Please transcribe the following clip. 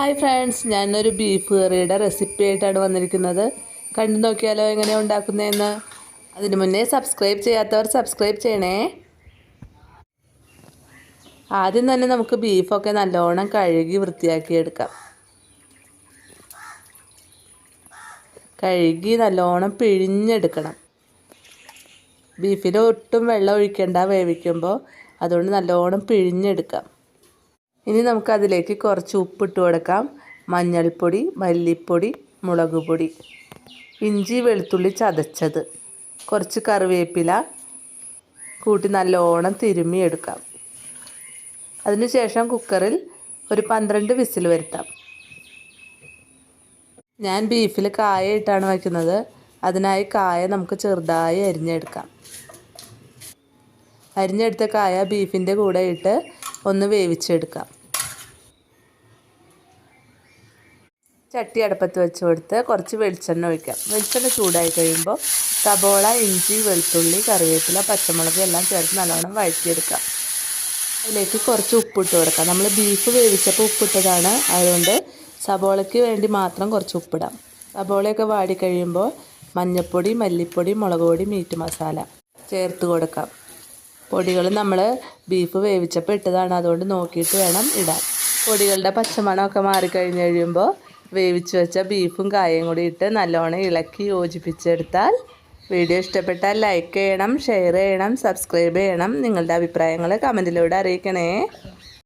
Hi friends ഞാനൊരു beef കറിയുടെ recipe ആയിട്ടാണ് വന്നിരിക്കുന്നത്. കണ്ടു നോക്കിയാലോ എങ്ങനെയാണ് ഉണ്ടാക്കുന്നതെന്ന്? അതിന് മുന്നേ സബ്സ്ക്രൈബ് ചെയ്യാത്തവർ സബ്സ്ക്രൈബ് ചെയ്യണേ. ആദ്യം തന്നെ നമുക്ക് ബീഫൊക്കെ നല്ലോണം കഴുകി വൃത്തിയാക്കി എടുക്കാം. കഴുകി നല്ലോണം പിഴിഞ്ഞെടുക്കണം. ബീഫിൽ ഒട്ടും വെള്ളം ഒഴിക്കേണ്ട വേവിക്കുമ്പോൾ അതുകൊണ്ട് നല്ലോണം പിഴിഞ്ഞെടുക്കാം. ഇനി നമുക്കതിലേക്ക് കുറച്ച് ഉപ്പിട്ട് കൊടുക്കാം. മഞ്ഞൾപ്പൊടി മല്ലിപ്പൊടി മുളക് പൊടി ഇഞ്ചി വെളുത്തുള്ളി ചതച്ചത്. കുറച്ച് കറിവേപ്പില കൂട്ടി നല്ലോണം തിരുമ്മിയെടുക്കാം അതിനുശേഷം കുക്കറിൽ ഒരു പന്ത്രണ്ട് വിസിൽ വരുത്താം. ഞാൻ ബീഫിൽ കായ ഇട്ടാണ് വയ്ക്കുന്നത്. അതിനായി കായ നമുക്ക് ചെറുതായി അരിഞ്ഞെടുക്കാം. അരിഞ്ഞെടുത്ത കായ ബീഫിന്റെ കൂടെ ഇട്ട് ഒന്ന് വേവിച്ചെടുക്കാം. ചട്ടി അടുപ്പത്ത് വെച്ച് കൊടുത്ത് കുറച്ച് വെളിച്ചെണ്ണ ഒഴിക്കാം. വെളിച്ചെണ്ണ ചൂടായി കഴിയുമ്പോൾ സബോള ഇഞ്ചി വെളുത്തുള്ളി കറിവേപ്പില പച്ചമുളക് എല്ലാം ചേർത്ത് നല്ലോണം വഴറ്റിയെടുക്കാം. അതിലേക്ക് കുറച്ച് ഉപ്പിട്ട് കൊടുക്കാം. നമ്മൾ ബീഫ് വേവിച്ചപ്പോൾ ഉപ്പിട്ടതാണ്. അതുകൊണ്ട് സബോളയ്ക്ക് വേണ്ടി മാത്രം കുറച്ച് ഉപ്പിടാം. സബോളയൊക്കെ വാടി കഴിയുമ്പോൾ മഞ്ഞൾപ്പൊടി മല്ലിപ്പൊടി മുളക് പൊടി മീറ്റ് മസാല ചേർത്ത് കൊടുക്കാം. പൊടികൾ നമ്മൾ ബീഫ് വേവിച്ചപ്പോൾ ഇട്ടതാണ്. അതുകൊണ്ട് നോക്കിയിട്ട് വേണം ഇടാൻ. പൊടികളുടെ പച്ചമണമൊക്കെ മാറിക്കഴിഞ്ഞ് കഴിയുമ്പോൾ വേവിച്ച് വെച്ച ബീഫും കായയും കൂടി ഇട്ട് നല്ലോണം ഇളക്കി യോജിപ്പിച്ചെടുത്താൽ വീഡിയോ ഇഷ്ടപ്പെട്ടാൽ ലൈക്ക് ചെയ്യണം ഷെയർ ചെയ്യണം സബ്സ്ക്രൈബ് ചെയ്യണം. നിങ്ങളുടെ അഭിപ്രായങ്ങൾ കമന്റിലൂടെ അറിയിക്കണേ.